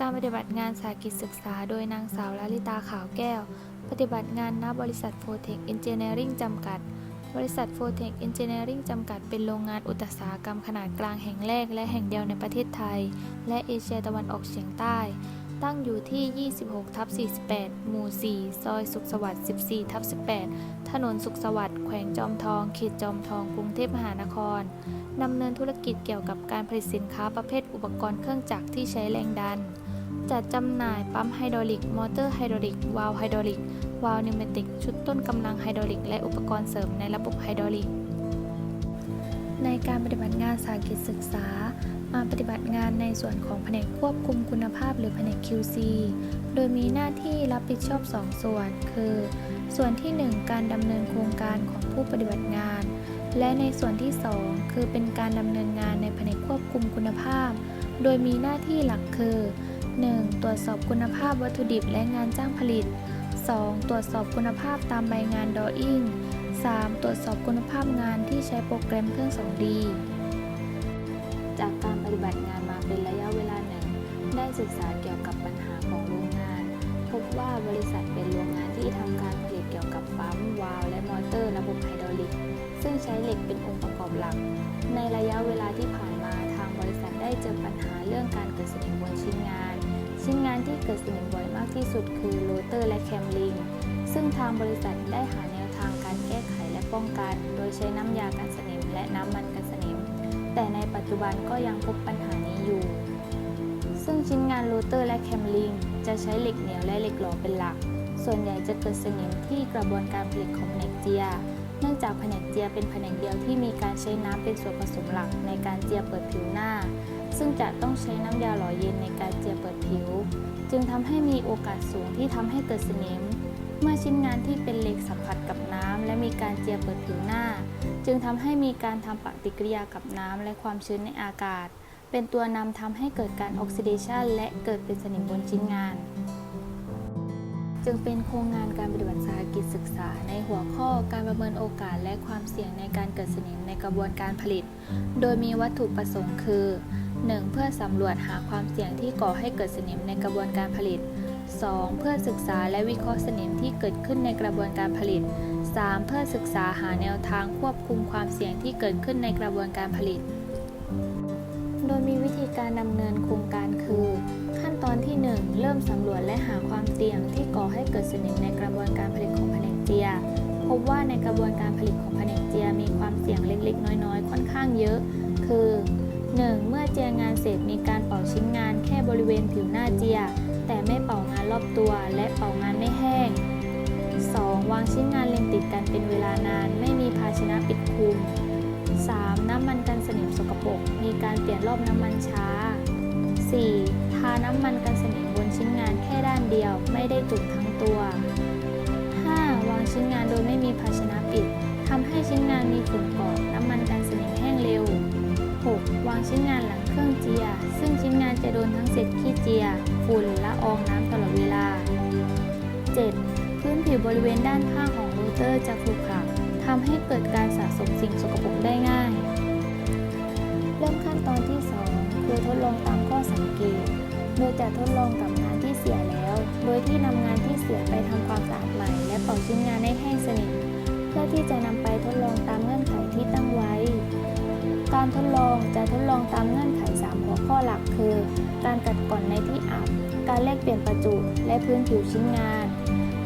การปฏิบัติงานสากิจศึกษา โดยนางสาวลลิตาขาวแก้ว ปฏิบัติงานณบริษัทโฟเทคเอนจิเนียริ่งจำกัด บริษัทโฟเทคเอนจิเนียริ่งจำกัดเป็นโรงงานอุตสาหกรรมขนาดกลางแห่งแรกและแห่งเดียวในประเทศไทย และเอเชียตะวันออกเฉียงใต้ ตั้งอยู่ที่ 26ทับ48 หมู่ 4 ซอยสุขสวัสดิ์ 14ทับ18 ถนนสุขสวัสดิ์แขวงจอมทอง เขตจอมทอง กรุงเทพมหานครดำเนินธุรกิจเกี่ยวกับการผลิตสินค้าประเภทอุปกรณ์เครื่องจักรที่ใช้แรงดัน จัดจำหน่ายปั๊มไฮดรอลิก มอเตอร์ไฮดรอลิก วาล์วไฮดรอลิก วาล์วนิวเมติก ชุดต้นกำลังไฮดรอลิก และอุปกรณ์เสริมในระบบไฮดรอลิก ในการปฏิบัติงานสากิจศึกษา มาปฏิบัติงานในส่วนของแผนกควบคุมคุณภาพหรือแผนก QC โดยมีหน้าที่รับผิดชอบ 2 ส่วน คือ ส่วนที่ 1 การดำเนินโครงการของผู้ปฏิบัติงาน และในส่วนที่ 2 คือเป็นการดำเนินงานในแผนกควบคุมคุณภาพ โดยมีหน้าที่หลักคือ 1. ตรวจสอบคุณภาพวัตถุดิบและงานจ้างผลิต 2. ตรวจสอบคุณภาพตามใบงานดออิ่ง 3. ตรวจสอบคุณภาพงานที่ใช้โปรแกรมเครื่อง 2D จากการปฏิบัติงานมาเป็นระยะเวลาหนึ่ง ได้ศึกษาเกี่ยวกับปัญหาของโรงงาน พบว่าบริษัทเป็นโรงงานที่ทำการผลิตเกี่ยวกับปั๊มวาล์วและมอเตอร์ระบบไฮดรอลิก ซึ่งใช้เหล็กเป็นองค์ประกอบหลัก ในระยะเวลาที่ผ่านมาทางบริษัทได้เจอปัญหาเรื่องการเกิดสนิมบนชิ้นงานานที่เกิดสนิมบ่อยมากที่สุดคือโรเตอร์และแคมลิง ซึ่งทางบริษัทได้หาแนวทางการแก้ไขและป้องกัน โดยใช้น้ำยากันสนิมและน้ำมันกันสนิม แต่ในปัจจุบันก็ยังพบปัญหานี้อยู่ ซึ่งชิ้นงานโรเตอร์และแคมลิง จะใช้เหล็กเหนียวและเหล็กหล่อเป็นหลัก ส่วนใหญ่จะเกิดสนิมที่กระบวนการผลิตของแผนกเจีย เนื่องจากแผนกเจียเป็นแผนกเดียวที่มีการใช้น้ำเป็นส่วนผสมหลักในการเจียเปิดผิวหน้า ซึ่งจะต้องใช้น้ำยาหล่อเย็นในการเจียเปิดผิว จึงทำให้มีโอกาสสูงที่ทำให้เกิดสนิม เมื่อชิ้นงานที่เป็นเหล็กสัมผัสกับน้ำและมีการเจียเปิดผิวหน้า จึงทำให้มีการทำปฏิกิริยากับน้ำและความชื้นในอากาศ เป็นตัวนำทำให้เกิดการออกซิเดชันและเกิดเป็นสนิมบนชิ้นงานจึงเป็นโครงงานการปฏิบัติสาหกิจศึกษา ในหัวข้อการประเมินโอกาสและความเสี่ยงในการเกิดสนิมในกระบวนการผลิต โดยมีวัตถุประสงค์คือ 1. เพื่อสำรวจหาความเสี่ยงที่ก่อให้เกิดสนิมในกระบวนการผลิต 2. เพื่อศึกษาและวิเคราะห์สนิมที่เกิดขึ้นในกระบวนการผลิต 3. เพื่อศึกษาหาแนวทางควบคุมความเสี่ยงที่เกิดขึ้นในกระบวนการผลิต โดยมีวิธีการดำเนินโครงการคือ ขั้นตอนที่ 1 เริ่มสำรวจและหาความเสี่ยงที่ก่อให้เกิดสนิมในกระบวนการผลิตของแผนกเจีย พบว่าในกระบวนการผลิตของแผนกเจียมีความเสี่ยงเล็กๆ น้อยๆ ค่อนข้างเยอะ คือ 1. เมื่อเจียงานเสร็จมีการเป่าชิ้นงานแค่บริเวณผิวหน้าเจีย แต่ไม่เป่างานรอบตัว และเป่างานไม่แห้ง 2. วางชิ้นงานเรียงติดกันเป็นเวลานาน ไม่มีภาชนะปิดคลุม 3. น้ำมันกันสนิมสกปรกมีการเปลี่ยนรอบน้ำมันช้า 4. ทาน้ำมันกันสนิมบนชิ้นงานแค่ด้านเดียว ไม่ได้จุ่มทั้งตัว 5. วางชิ้นงานโดยไม่มีภาชนะปิดทำให้ชิ้นงานมีฝุ่นเกาะน้ำมันกันสนิมแห้งเร็ว 6. วางชิ้นงานหลังเครื่องเจีย ซึ่งชิ้นงานจะโดนทั้งเศษขี้เจีย ฝุ่นละอองน้ำตลอดเวลา 7. พื้นผิวบริเวณด้านข้างของโรเตอร์จะขรุขระทำให้เกิดการสะสมสิ่งสกปรกได้ง่าย เริ่มขั้นตอนที่ 2 คือทดลองตามข้อสังเกต โดยจะทดลองกับงานที่เสียแล้ว โดยที่นำงานที่เสียไปทำความสะอาดใหม่ และเป่าชิ้นงานให้แห้งสนิท เพื่อที่จะนำไปทดลองตามเงื่อนไขที่ตั้ง การทดลองจะทดลองตามเงื่อนไข 3 หัวข้อหลักคือ การกัดก่อนในที่อับ การแลกเปลี่ยนประจุ และพื้นผิวชิ้นงาน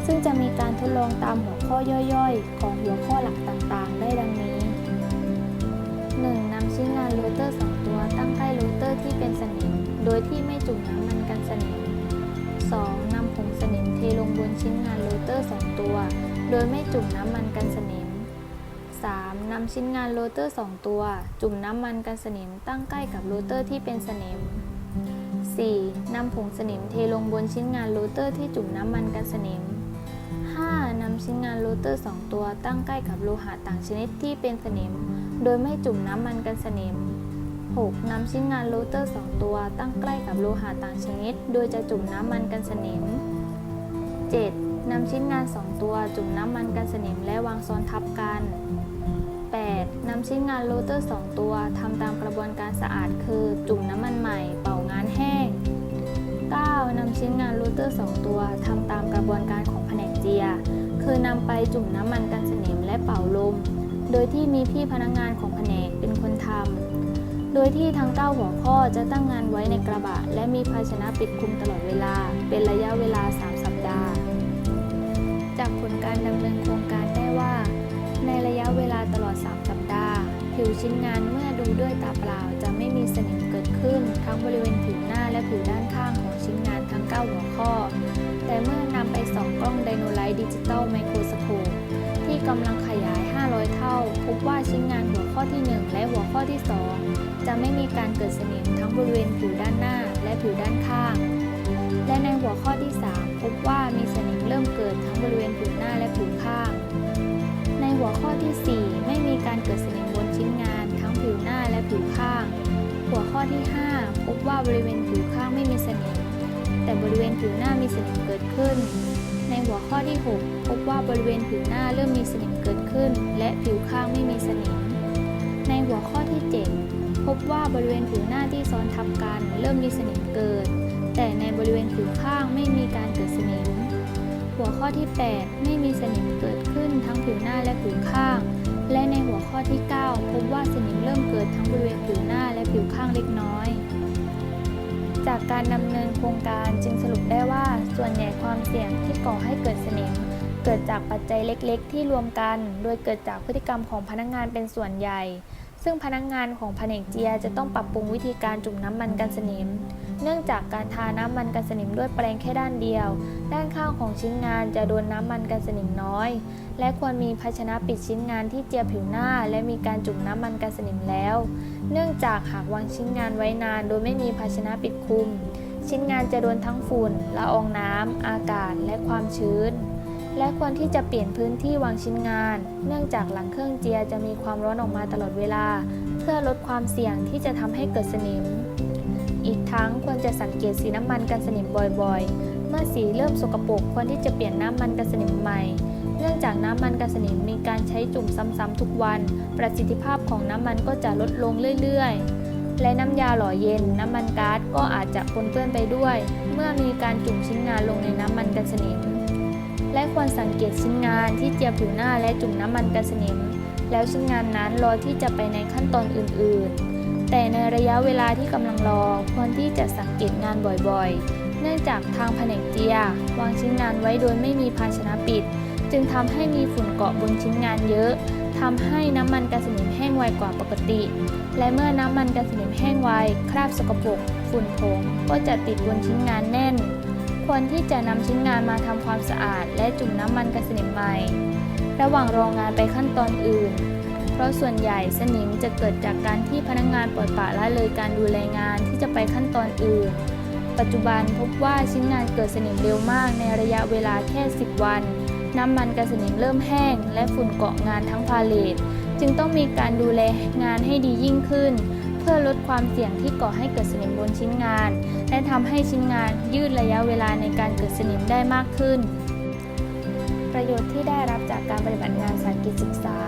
ซึ่งจะมีการทดลองตามหัวข้อย่อยๆ ของหัวข้อหลักต่างๆ ได้ดังนี้ 1. นำชิ้นงานโรเตอร์ 2 ตัวตั้งใกล้โรเตอร์ที่เป็นสนิม โดยที่ไม่จุ่มน้ำมันกันสนิม 2. นำผงสนิมเทลงบนชิ้นงานโรเตอร์ 2 ตัว โดยไม่จุ่มน้ำมัน นำชิ้นงานโรเตอร์ 2 ตัว จุ่มน้ำมันกันสนิมตั้งใกล้กับโรเตอร์ที่เป็นสนิม 4. นำผงสนิมเทลงบนชิ้นงานโรเตอร์ที่จุ่มน้ำมันกันสนิม 5. นำชิ้นงานโรเตอร์ 2 ตัวตั้งใกล้กับโลหะต่างชนิดที่เป็นสนิม โดยไม่จุ่มน้ำมันกันสนิม 6. นำชิ้นงานโรเตอร์ 2 ตัวตั้งใกล้กับโลหะต่างชนิด โดยจะจุ่มน้ำมันกันสนิม 7. นำชิ้นงาน 2 ตัวจุ่มน้ำมันกันสนิมและวางซ้อนทับกัน 8. นำชิ้นงานโรเตอร์ 2 ตัวทำตามกระบวนการสะอาดคือ จุ่มน้ำมันใหม่ เป่างานแห้ง 9. นำชิ้นงานโรเตอร์ 2 ตัวทำตามกระบวนการของแผนกเจีย คือนำไปจุ่มน้ำมันกันสนิมและเป่าลม โดยที่มีพี่พนักงานของแผนกเป็นคนทำ โดยที่ทั้ง 9 หัวข้อจะตั้งงานไว้ในกระบะ และมีภาชนะปิดคลุมตลอดเวลา เป็นระยะเวลา 3 สัปดาห์ จากผลการดำเนินโครงการได้ว่า ในระยะเวลาตลอด 3 สัปดาห์ ผิวชิ้นงานเมื่อดูด้วยตาเปล่าจะไม่มีสนิมเกิดขึ้น ทั้งบริเวณผิวหน้าและผิวด้านข้างของชิ้นงานทั้ง 9 หัวข้อ แต่เมื่อนำไปส่องกล้องไดโนไลท์ดิจิตอลไมโครสโคปที่กำลังขยาย 500 เท่า พบว่าชิ้นงานหัวข้อที่ 1 และหัวข้อที่ 2 จะไม่มีการเกิดสนิมทั้งบริเวณผิวด้านหน้าและผิวด้านข้าง และในหัวข้อที่ 3 พบว่ามีสนิมเริ่มเกิดทั้งบริเวณผิวหน้าและผิวข้าง หัวข้อที่ 4 ไม่มีการเกิดสนิมบนชิ้นงาน ทั้งผิวหน้าและผิวข้าง หัวข้อที่ 5 พบว่าบริเวณผิวข้างไม่มีสนิม แต่บริเวณผิวหน้ามีสนิมเกิดขึ้น ในหัวข้อที่ 6 พบว่าบริเวณผิวหน้าเริ่มมีสนิมเกิดขึ้น และผิวข้างไม่มีสนิม ในหัวข้อที่ 7 พบว่าบริเวณผิวหน้าที่ซ้อนทับกัน เริ่มมีสนิมเกิด แต่ในบริเวณผิวข้างไม่มีการเกิดสนิม หัวข้อที่ 8 ไม่มีสนิมเกิดขึ้นทั้งผิวหน้าและผิวข้าง และในหัวข้อที่ 9 พบว่าสนิมเริ่มเกิดทั้งบริเวณผิวหน้าและผิวข้างเล็กน้อย จากการดำเนินโครงการจึงสรุปได้ว่าส่วนใหญ่ความเสี่ยงที่ก่อให้เกิดสนิม เกิดจากปัจจัยเล็กๆ ที่รวมกัน โดยเกิดจากพฤติกรรมของพนักงานเป็นส่วนใหญ่ ซึ่งพนักงานของแผนกเจียจะต้องปรับปรุงวิธีการจุ่มน้ำมันกันสนิม เนื่องจากการทาน้ำมันกันสนิมด้วยแปรงแค่ด้านเดียว ด้านข้างของชิ้นงานจะโดนน้ำมันกันสนิมน้อย และควรมีภาชนะปิดชิ้นงานที่เจียผิวหน้า และมีการจุ่มน้ำมันกันสนิมแล้ว เนื่องจากหากวางชิ้นงานไว้นาน โดยไม่มีภาชนะปิดคลุม ชิ้นงานจะโดนทั้งฝุ่นละอองน้ำอากาศ และความชื้น และควรที่จะเปลี่ยนพื้นที่วางชิ้นงาน เนื่องจากหลังเครื่องเจียจะมีความร้อนออกมาตลอดเวลา เพื่อลดความเสี่ยงที่จะทำให้เกิดสนิม อีกทั้งควรจะสังเกตสีน้ำมันกันสนิมบ่อยๆ เมื่อสีเริ่มสกปรกควรที่จะเปลี่ยนน้ำมันกันสนิมใหม่ เนื่องจากน้ำมันกันสนิมมีการใช้จุ่มซ้ำๆทุกวัน ประสิทธิภาพของน้ำมันก็จะลดลงเรื่อยๆ และน้ำยาหล่อเย็น น้ำมันก๊าซก็อาจจะปนเปื้อนไปด้วย เมื่อมีการจุ่มชิ้นงานลงในน้ำมันกันสนิม และควรสังเกตชิ้นงานที่เจียผิวหน้าและจุ่มน้ำมันกันสนิม แล้วชิ้นงานนั้นรอที่จะไปในขั้นตอนอื่นๆ แต่ในระยะเวลาที่กำลังรอควรที่จะสังเกตงานบ่อยๆ เนื่องจากทางแผนกเจีย วางชิ้นงานไว้โดยไม่มีภาชนะปิด จึงทำให้มีฝุ่นเกาะบนชิ้นงานเยอะทำให้น้ำมันกันสนิมแห้งไวกว่าปกติ และเมื่อน้ำมันกันสนิมแห้งไว คราบสกปรกฝุ่นผงก็จะติดบนชิ้นงานแน่น ควรที่จะนำชิ้นงานมาทำความสะอาด และจุ่มน้ำมันกันสนิมใหม่ ระหว่างรองงานไปขั้นตอนอื่น เพราะส่วนใหญ่สนิมจะเกิดจากการที่พนักงานปล่อยปละละเลยการดูแลงานที่จะไปขั้นตอนอื่น ปัจจุบันพบว่าชิ้นงานเกิดสนิมเร็วมากในระยะเวลาแค่ 10 วัน น้ำมันกันสนิมเริ่มแห้ง และฝุ่นเกาะงานทั้งพาเลทจึงต้องมีการดูแลงานให้ดียิ่งขึ้น เพื่อลดความเสี่ยงที่ก่อให้เกิดสนิมบนชิ้นงาน และทำให้ชิ้นงานยืดระยะเวลาในการเกิดสนิมได้มากขึ้น ประโยชน์ที่ได้รับจากการปฏิบัติงานสายกิจศึกษา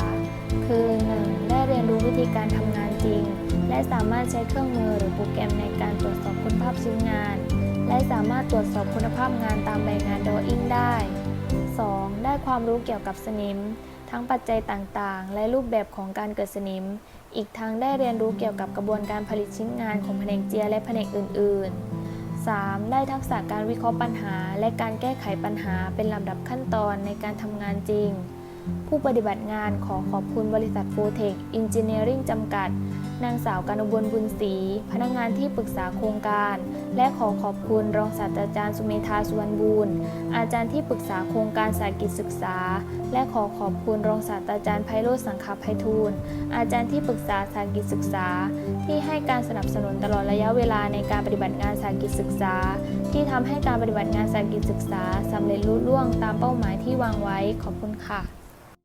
คือ 1. ได้เรียนรู้วิธีการทำงานจริง และสามารถใช้เครื่องมือหรือโปรแกรมในการตรวจสอบคุณภาพชิ้นงาน และสามารถตรวจสอบคุณภาพงานตามใบงาน Drawing ได้ 2. ได้ความรู้เกี่ยวกับสนิม ทั้งปัจจัยต่างๆ และรูปแบบของการเกิดสนิม อีกทั้งได้เรียนรู้เกี่ยวกับกระบวนการผลิตชิ้นงานของแผนกเจียและแผนกอื่น ๆ 3. ได้ทักษะการวิเคราะห์ปัญหา และการแก้ไขปัญหาเป็นลำดับขั้นตอนในการทำงานจริง ผู้ปฏิบัติงานขอขอบคุณบริษัทโฟเทคอินจิเนียริ่งจำกัด นางสาวกนบลบุญศรี พนักงานที่ปรึกษาโครงการ และขอขอบคุณรองศาสตราจารย์สุเมธาสุวรรณบูรณ์อาจารย์ที่ปรึกษาโครงการสายกิจศึกษา และขอขอบคุณรองศาสตราจารย์ไพโรจน์สังคไพฑูรย์อาจารย์ที่ปรึกษาสายกิจศึกษา ที่ให้การสนับสนุนตลอดระยะเวลาในการปฏิบัติงานสายกิจศึกษา ที่ทำให้การปฏิบัติงานสายกิจศึกษาสำเร็จลุล่วงตามเป้าหมายที่วางไว้ขอบคุณค่ะ